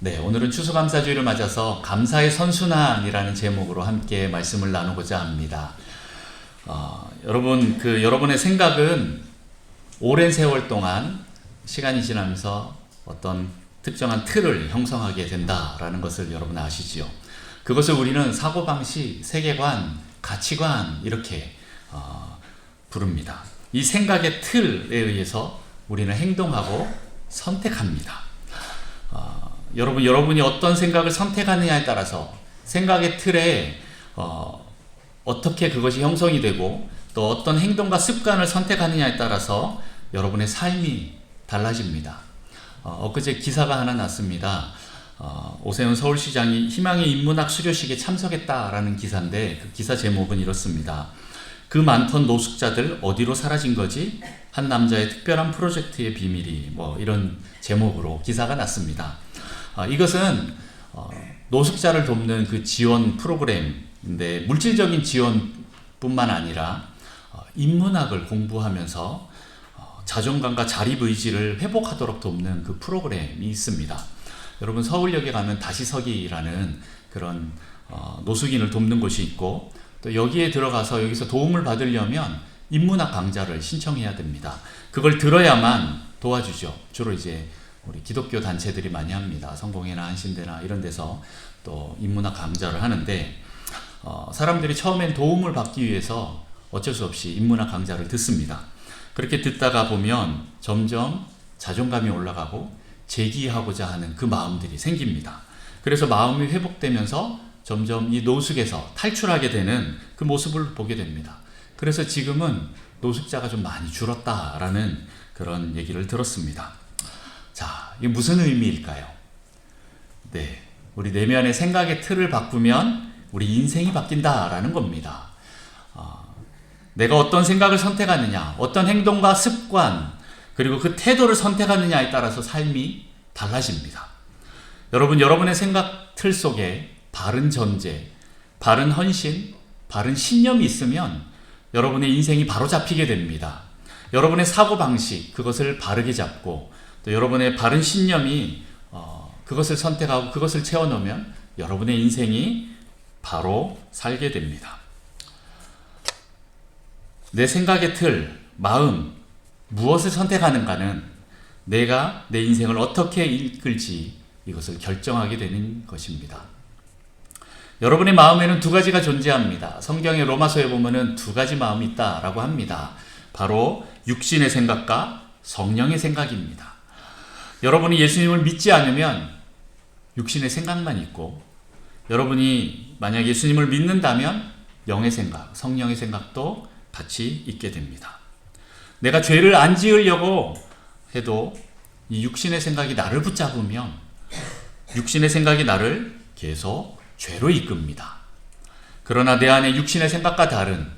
네, 오늘은 추수감사주의를 맞아서 감사의 선순환이라는 제목으로 함께 말씀을 나누고자 합니다. 어, 여러분, 그 여러분의 생각은 오랜 세월 동안 시간이 지나면서 어떤 특정한 틀을 형성하게 된다라는 것을 여러분 아시지요. 그것을 우리는 사고방식, 세계관, 가치관 이렇게 어, 부릅니다. 이 생각의 틀에 의해서 우리는 행동하고 선택합니다. 어, 여러분 여러분이 어떤 생각을 선택하느냐에 따라서 생각의 틀에 어, 어떻게 그것이 형성이 되고 또 어떤 행동과 습관을 선택하느냐에 따라서 여러분의 삶이 달라집니다. 어, 엊그제 기사가 하나 났습니다. 어, 오세훈 서울시장이 희망의 인문학 수료식에 참석했다라는 기사인데 그 기사 제목은 이렇습니다. 그 많던 노숙자들 어디로 사라진 거지? 한 남자의 특별한 프로젝트의 비밀이 뭐 이런 제목으로 기사가 났습니다. 어, 이것은 어, 노숙자를 돕는 그 지원 프로그램인데 물질적인 지원뿐만 아니라 어, 인문학을 공부하면서 어, 자존감과 자립 의지를 회복하도록 돕는 그 프로그램이 있습니다. 여러분 서울역에 가면 다시 서기라는 그런 어, 노숙인을 돕는 곳이 있고 또 여기에 들어가서 여기서 도움을 받으려면 인문학 강좌를 신청해야 됩니다. 그걸 들어야만 도와주죠. 주로 이제 우리 기독교 단체들이 많이 합니다. 성공회나 한신대나 이런 데서 또 인문학 강좌를 하는데 어, 사람들이 처음엔 도움을 받기 위해서 어쩔 수 없이 인문학 강좌를 듣습니다. 그렇게 듣다가 보면 점점 자존감이 올라가고 재기하고자 하는 그 마음들이 생깁니다. 그래서 마음이 회복되면서 점점 이 노숙에서 탈출하게 되는 그 모습을 보게 됩니다. 그래서 지금은 노숙자가 좀 많이 줄었다라는 그런 얘기를 들었습니다. 자, 이게 무슨 의미일까요? 네. 우리 내면의 생각의 틀을 바꾸면 우리 인생이 바뀐다라는 겁니다. 어, 내가 어떤 생각을 선택하느냐, 어떤 행동과 습관, 그리고 그 태도를 선택하느냐에 따라서 삶이 달라집니다. 여러분, 여러분의 생각 틀 속에 바른 전제, 바른 헌신, 바른 신념이 있으면 여러분의 인생이 바로 잡히게 됩니다. 여러분의 사고 방식, 그것을 바르게 잡고 또 여러분의 바른 신념이 어, 그것을 선택하고 그것을 채워넣으면 여러분의 인생이 바로 살게 됩니다. 내 생각의 틀, 마음, 무엇을 선택하는가는 내가 내 인생을 어떻게 이끌지 이것을 결정하게 되는 것입니다. 여러분의 마음에는 두 가지가 존재합니다. 성경의 로마서에 보면은 두 가지 마음이 있다라고 합니다. 바로 육신의 생각과 성령의 생각입니다. 여러분이 예수님을 믿지 않으면 육신의 생각만 있고 여러분이 만약 예수님을 믿는다면 영의 생각, 성령의 생각도 같이 있게 됩니다. 내가 죄를 안 지으려고 해도 이 육신의 생각이 나를 붙잡으면 육신의 생각이 나를 계속 죄로 이끕니다. 그러나 내 안에 육신의 생각과 다른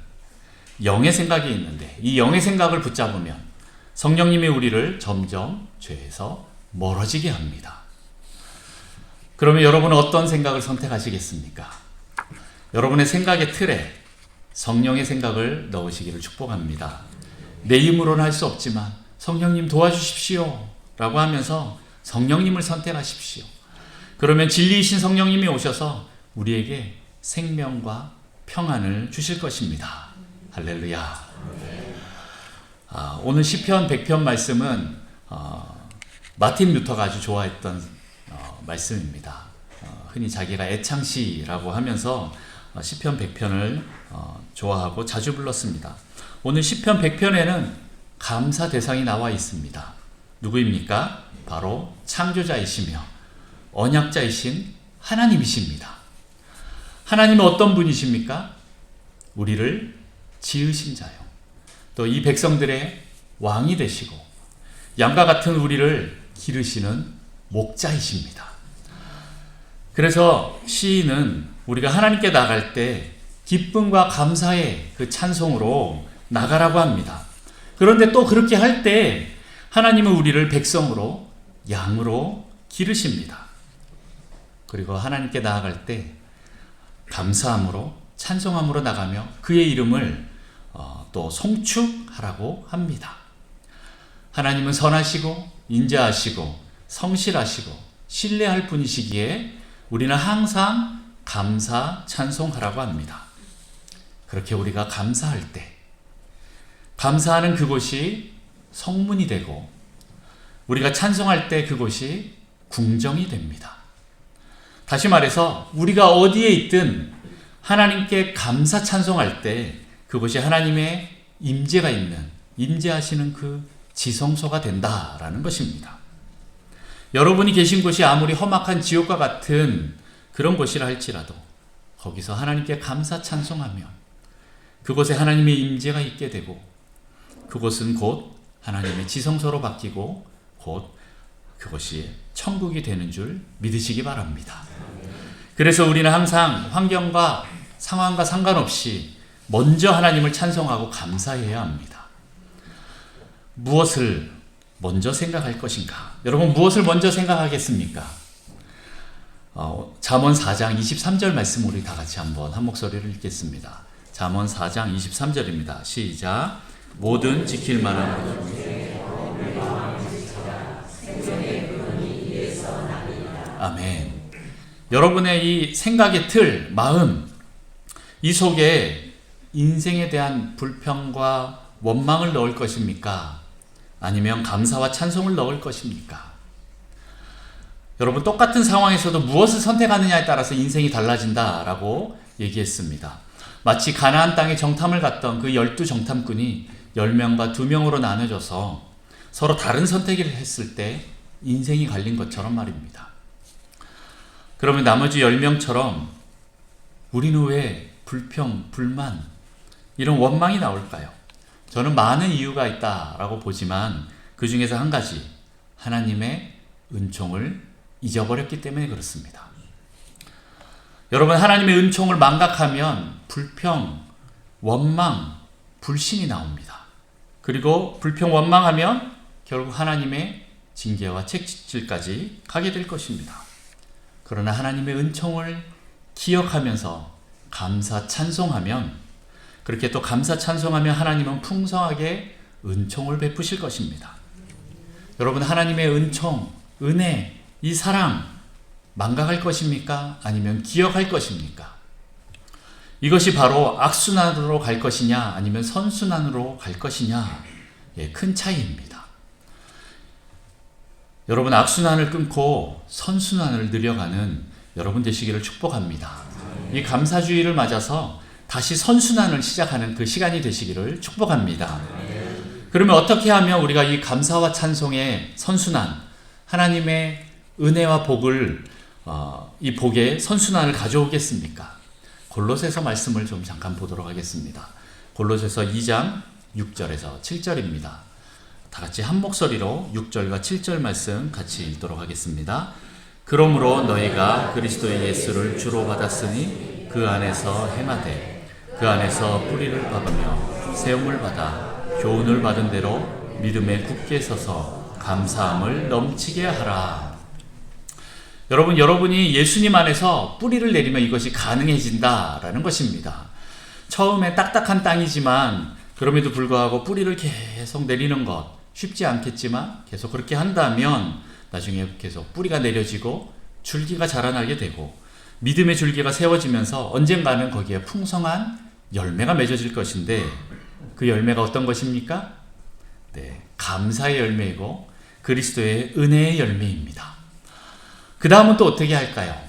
영의 생각이 있는데 이 영의 생각을 붙잡으면 성령님이 우리를 점점 죄에서 멀어지게 합니다. 그러면 여러분은 어떤 생각을 선택하시겠습니까? 여러분의 생각의 틀에 성령의 생각을 넣으시기를 축복합니다. 내 힘으로는 할 수 없지만 성령님 도와주십시오. 라고 하면서 성령님을 선택하십시오. 그러면 진리이신 성령님이 오셔서 우리에게 생명과 평안을 주실 것입니다. 할렐루야. 아, 오늘 시편 100편 말씀은 어, 마틴 루터가 아주 좋아했던 어, 말씀입니다. 어, 흔히 자기가 애창시라고 하면서 어, 시편 100편을 어, 좋아하고 자주 불렀습니다. 오늘 시편 100편에는 감사 대상이 나와 있습니다. 누구입니까? 바로 창조자이시며 언약자이신 하나님이십니다. 하나님은 어떤 분이십니까? 우리를 지으신 자요. 또 이 백성들의 왕이 되시고 양과 같은 우리를 기르시는 목자이십니다. 그래서 시인은 우리가 하나님께 나갈 때 기쁨과 감사의 그 찬송으로 나가라고 합니다. 그런데 또 그렇게 할 때 하나님은 우리를 백성으로 양으로 기르십니다. 그리고 하나님께 나아갈 때 감사함으로 찬송함으로 나가며 그의 이름을 어, 또 송축하라고 합니다. 하나님은 선하시고 인자하시고 성실하시고 신뢰할 분이시기에 우리는 항상 감사 찬송하라고 합니다. 그렇게 우리가 감사할 때 감사하는 그곳이 성문이 되고 우리가 찬송할 때 그곳이 궁정이 됩니다. 다시 말해서 우리가 어디에 있든 하나님께 감사 찬송할 때 그곳이 하나님의 임재가 있는 임재하시는 그 지성소가 된다라는 것입니다. 여러분이 계신 곳이 아무리 험악한 지옥과 같은 그런 곳이라 할지라도 거기서 하나님께 감사 찬송하면 그곳에 하나님의 임재가 있게 되고 그곳은 곧 하나님의 지성소로 바뀌고 곧 그것이 천국이 되는 줄 믿으시기 바랍니다. 그래서 우리는 항상 환경과 상황과 상관없이 먼저 하나님을 찬송하고 감사해야 합니다. 무엇을 먼저 생각할 것인가? 여러분 무엇을 먼저 생각하겠습니까? 어, 잠언 4장 23절 말씀 우리 다 같이 한번 한 목소리를 읽겠습니다. 잠언 4장 23절입니다. 시작. 모든 지킬 만한 아멘. 여러분의 이 생각의 틀, 마음, 이 속에 인생에 대한 불평과 원망을 넣을 것입니까? 아니면 감사와 찬송을 넣을 것입니까? 여러분, 똑같은 상황에서도 무엇을 선택하느냐에 따라서 인생이 달라진다라고 얘기했습니다. 마치 가나안 땅에 정탐을 갔던 그 열두 정탐꾼이 10명과 2명으로 나눠져서 서로 다른 선택을 했을 때 인생이 갈린 것처럼 말입니다. 그러면 나머지 10명처럼 우리는 왜 불평, 불만, 이런 원망이 나올까요? 저는 많은 이유가 있다라고 보지만 그 중에서 한 가지, 하나님의 은총을 잊어버렸기 때문에 그렇습니다. 여러분, 하나님의 은총을 망각하면 불평, 원망, 불신이 나옵니다. 그리고 불평, 원망하면 결국 하나님의 징계와 책질까지 가게 될 것입니다. 그러나 하나님의 은총을 기억하면서 감사 찬송하면 그렇게 또 감사 찬송하면 하나님은 풍성하게 은총을 베푸실 것입니다. 여러분 하나님의 은총, 은혜, 이 사랑 망각할 것입니까? 아니면 기억할 것입니까? 이것이 바로 악순환으로 갈 것이냐 아니면 선순환으로 갈 것이냐 예, 큰 차이입니다. 여러분 악순환을 끊고 선순환을 늘려가는 여러분 되시기를 축복합니다. 이 감사주의를 맞아서 다시 선순환을 시작하는 그 시간이 되시기를 축복합니다. 그러면 어떻게 하면 우리가 이 감사와 찬송의 선순환, 하나님의 은혜와 복을 어, 이 복의 선순환을 가져오겠습니까? 골로새서 말씀을 좀 잠깐 보도록 하겠습니다. 골로새서 2장 6절에서 7절입니다. 다 같이 한 목소리로 6절과 7절 말씀 같이 읽도록 하겠습니다. 그러므로 너희가 그리스도의 예수를 주로 받았으니 그 안에서 행하되 그 안에서 뿌리를 박으며 세움을 받아 교훈을 받은 대로 믿음에 굳게 서서 감사함을 넘치게 하라. 여러분, 여러분이 예수님 안에서 뿌리를 내리면 이것이 가능해진다라는 것입니다. 처음에 딱딱한 땅이지만 그럼에도 불구하고 뿌리를 계속 내리는 것 쉽지 않겠지만 계속 그렇게 한다면 나중에 계속 뿌리가 내려지고 줄기가 자라나게 되고 믿음의 줄기가 세워지면서 언젠가는 거기에 풍성한 열매가 맺어질 것인데 그 열매가 어떤 것입니까? 네, 감사의 열매이고 그리스도의 은혜의 열매입니다. 그 다음은 또 어떻게 할까요?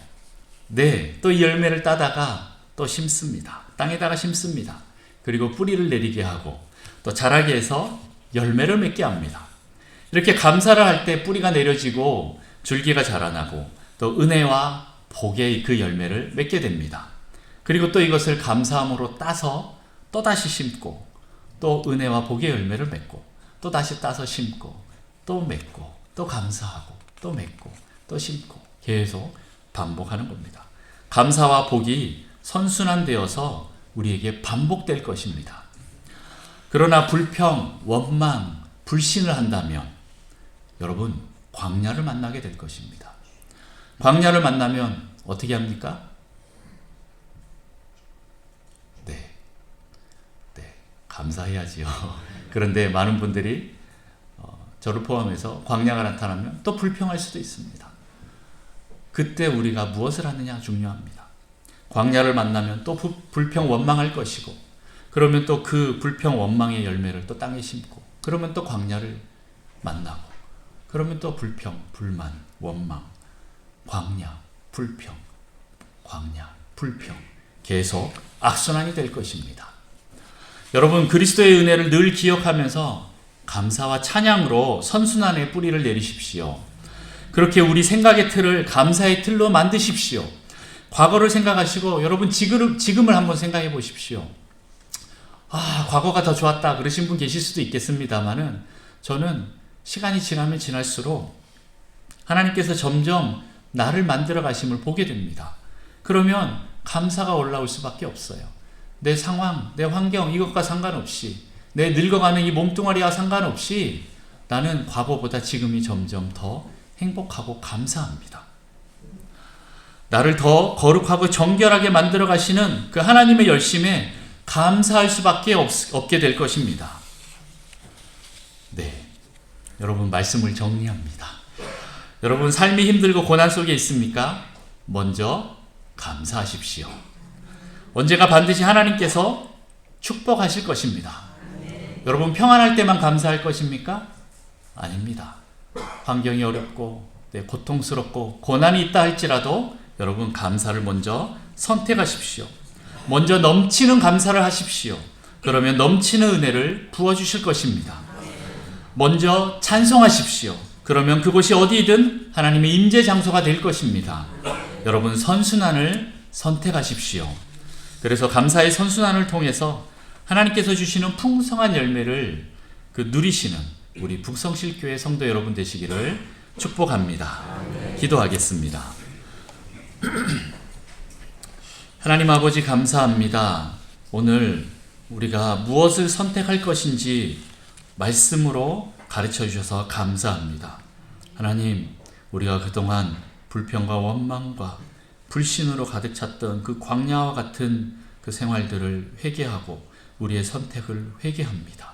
네, 또 이 열매를 따다가 또 심습니다. 땅에다가 심습니다. 그리고 뿌리를 내리게 하고 또 자라게 해서 열매를 맺게 합니다. 이렇게 감사를 할 때 뿌리가 내려지고 줄기가 자라나고 또 은혜와 복의 그 열매를 맺게 됩니다. 그리고 또 이것을 감사함으로 따서 또 다시 심고 또 은혜와 복의 열매를 맺고 또 다시 따서 심고 또 맺고 또 감사하고 또 맺고 또 심고 계속 반복하는 겁니다. 감사와 복이 선순환되어서 우리에게 반복될 것입니다. 그러나 불평, 원망, 불신을 한다면 여러분 광야를 만나게 될 것입니다. 광야를 만나면 어떻게 합니까? 네. 네. 감사해야지요. 그런데 많은 분들이 어, 저를 포함해서 광야가 나타나면 또 불평할 수도 있습니다. 그때 우리가 무엇을 하느냐 중요합니다. 광야를 만나면 또 부- 불평 원망할 것이고 그러면 또 그 불평 원망의 열매를 또 땅에 심고 그러면 또 광야를 만나고 그러면 또 불평, 불만, 원망, 광야, 불평, 광야, 불평 계속 악순환이 될 것입니다. 여러분 그리스도의 은혜를 늘 기억하면서 감사와 찬양으로 선순환의 뿌리를 내리십시오. 그렇게 우리 생각의 틀을 감사의 틀로 만드십시오. 과거를 생각하시고 여러분 지금, 지금을 한번 생각해 보십시오. 아, 과거가 더 좋았다. 그러신 분 계실 수도 있겠습니다만은 저는 시간이 지나면 지날수록 하나님께서 점점 나를 만들어 가심을 보게 됩니다. 그러면 감사가 올라올 수밖에 없어요. 내 상황, 내 환경, 이것과 상관없이, 내 늙어가는 이 몸뚱아리와 상관없이 나는 과거보다 지금이 점점 더 행복하고 감사합니다. 나를 더 거룩하고 정결하게 만들어 가시는 그 하나님의 열심에 감사할 수밖에 없, 없게 될 것입니다. 네. 여러분, 말씀을 정리합니다. 여러분, 삶이 힘들고 고난 속에 있습니까? 먼저 감사하십시오. 언제가 반드시 하나님께서 축복하실 것입니다. 여러분, 평안할 때만 감사할 것입니까? 아닙니다. 환경이 어렵고, 네, 고통스럽고, 고난이 있다 할지라도 여러분, 감사를 먼저 선택하십시오. 먼저 넘치는 감사를 하십시오. 그러면 넘치는 은혜를 부어 주실 것입니다. 먼저 찬송하십시오. 그러면 그곳이 어디든 하나님의 임재 장소가 될 것입니다. 여러분 선순환을 선택하십시오. 그래서 감사의 선순환을 통해서 하나님께서 주시는 풍성한 열매를 그 누리시는 우리 북성실교회 성도 여러분 되시기를 축복합니다. 기도하겠습니다. 하나님 아버지 감사합니다. 오늘 우리가 무엇을 선택할 것인지 말씀으로 가르쳐 주셔서 감사합니다. 하나님, 우리가 그동안 불평과 원망과 불신으로 가득 찼던 그 광야와 같은 그 생활들을 회개하고 우리의 선택을 회개합니다.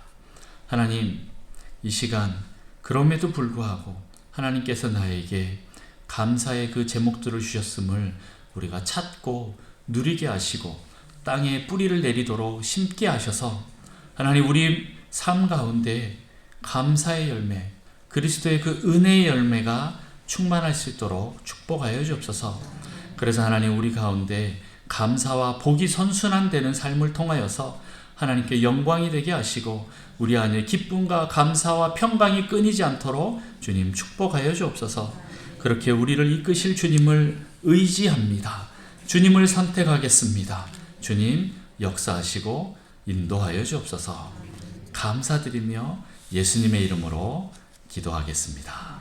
하나님, 이 시간 그럼에도 불구하고 하나님께서 나에게 감사의 그 제목들을 주셨음을 우리가 찾고 누리게 하시고 땅에 뿌리를 내리도록 심게 하셔서 하나님 우리 삶 가운데 감사의 열매, 그리스도의 그 은혜의 열매가 충만할 수 있도록 축복하여 주옵소서. 그래서 하나님 우리 가운데 감사와 복이 선순환되는 삶을 통하여서 하나님께 영광이 되게 하시고 우리 안에 기쁨과 감사와 평강이 끊이지 않도록 주님 축복하여 주옵소서. 그렇게 우리를 이끄실 주님을 의지합니다. 주님을 선택하겠습니다. 주님 역사하시고 인도하여 주옵소서. 감사드리며 예수님의 이름으로 기도하겠습니다.